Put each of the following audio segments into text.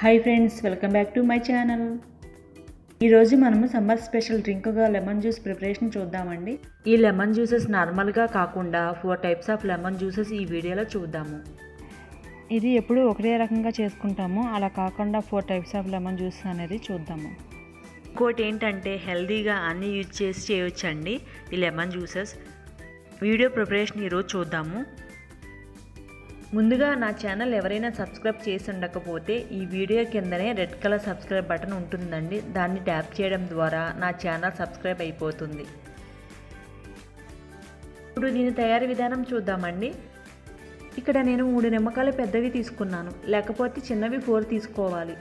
Hi friends welcome back to my channel ఈరోజు మనము summer special డ్రింక్గా లెమన్ జ్యూస్ ప్రిపరేషన్ చూద్దామండి. ఈ లెమన్ జ్యూసెస్ నార్మల్గా కాకుండా four types of lemon juices ఈ వీడియోలో చూద్దాము. ఇది ఎప్పుడు ఒకటే రకంగా చేసుకుంటాము. అలా కాకుండా four types of lemon juice అనేది చూద్దాము. ఇంకోటి ఏంటంటే హెల్దీగా అన్నీ యూజ్ చేసి చేయొచ్చండి ఈ లెమన్ జ్యూసెస్ వీడియో ప్రిపరేషన్ ఈరోజు చూద్దాము. ముందుగా నా ఛానల్ ఎవరైనా సబ్స్క్రైబ్ చేసి ఉండకపోతే ఈ వీడియో కిందనే రెడ్ కలర్ సబ్స్క్రైబ్ బటన్ ఉంటుందండి. దాన్ని ట్యాప్ చేయడం ద్వారా నా ఛానల్ సబ్స్క్రైబ్ అయిపోతుంది. ఇప్పుడు దీని తయారీ విధానం చూద్దామండి. ఇక్కడ నేను మూడు నిమ్మకాయలు పెద్దవి తీసుకున్నాను. లేకపోతే చిన్నవి ఫోర్ తీసుకోవాలి.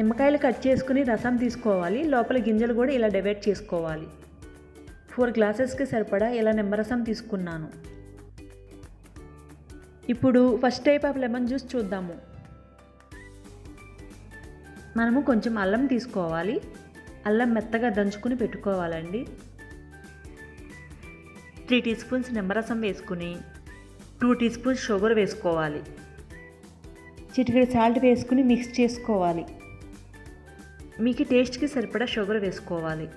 నిమ్మకాయలు కట్ చేసుకుని రసం తీసుకోవాలి. లోపల గింజలు కూడా ఇలా డివైడ్ చేసుకోవాలి. ఫోర్ గ్లాసెస్కి సరిపడా ఇలా నిమ్మరసం తీసుకున్నాను. ఇప్పుడు first type of lemon juice చూద్దాము. మనము కొంచెం అల్లం తీసుకోవాలి. అల్లం మెత్తగా దంచుకుని పెట్టుకోవాలండి. త్రీ టీ స్పూన్స్ నిమ్మరసం వేసుకుని టూ టీ స్పూన్స్ షుగర్ వేసుకోవాలి. చిటికెడు సాల్ట్ వేసుకుని మిక్స్ చేసుకోవాలి. మీకు టేస్ట్కి సరిపడా షుగర్ వేసుకోవాలి.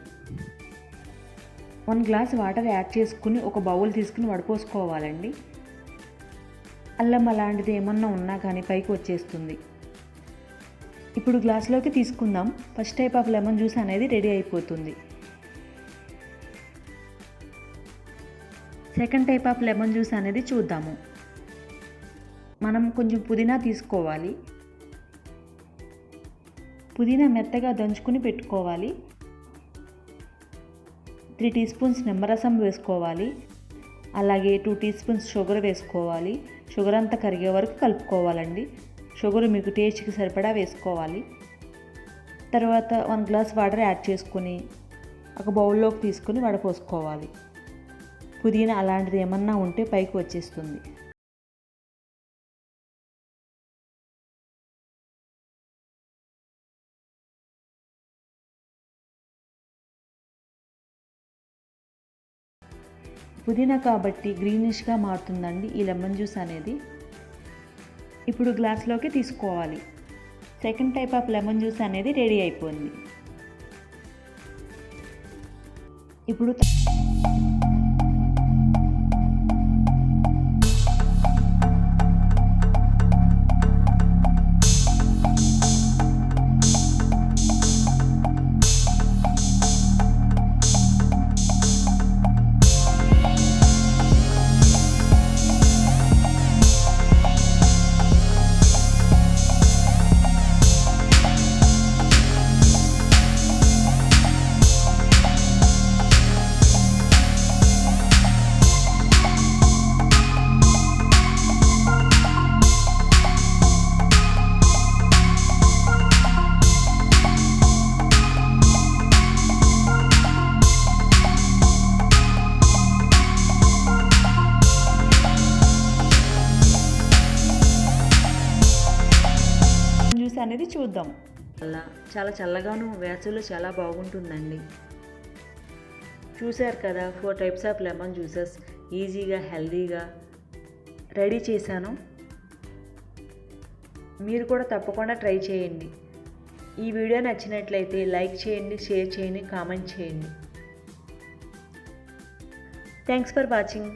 వన్ గ్లాస్ వాటర్ యాడ్ చేసుకుని ఒక బౌల్ తీసుకుని వడపోసుకోవాలండి. అల్లం అలాంటిది ఏమన్నా ఉన్నా కానీ పైకి వచ్చేస్తుంది. ఇప్పుడు గ్లాస్లోకి తీసుకుందాం. First type of lemon juice అనేది రెడీ అయిపోతుంది. Second type of lemon juice అనేది చూద్దాము. మనం కొంచెం పుదీనా తీసుకోవాలి. పుదీనా మెత్తగా దంచుకుని పెట్టుకోవాలి. త్రీ టీ స్పూన్స్ నిమ్మరసం వేసుకోవాలి. అలాగే టూ టీ స్పూన్స్ షుగర్ వేసుకోవాలి. షుగర్ అంతా కరిగే వరకు కలుపుకోవాలండి. షుగర్ మీకు టేస్ట్కి సరిపడా వేసుకోవాలి. తర్వాత వన్ గ్లాస్ వాటర్ యాడ్ చేసుకుని ఒక బౌల్లోకి తీసుకుని వడపోసుకోవాలి. పుదీనా అలాంటిది ఏమన్నా ఉంటే పైకి వచ్చేస్తుంది. పుదీనా కాబట్టి గ్రీనిష్గా మారుతుందండి ఈ లెమన్ జ్యూస్ అనేది. ఇప్పుడు గ్లాస్లోకి తీసుకోవాలి. Second type of lemon juice అనేది రెడీ అయిపోయింది. ఇప్పుడు అనేది చూద్దాం. అలా చాలా చల్లగాను వేసవిలో చాలా బాగుంటుందండి. చూశారు కదా four types of lemon juices. ఈజీగా హెల్దీగా రెడీ చేశాను. మీరు కూడా తప్పకుండా ట్రై చేయండి. ఈ వీడియో నచ్చినట్లయితే లైక్ చేయండి షేర్ చేయండి కామెంట్ చేయండి. Thanks for watching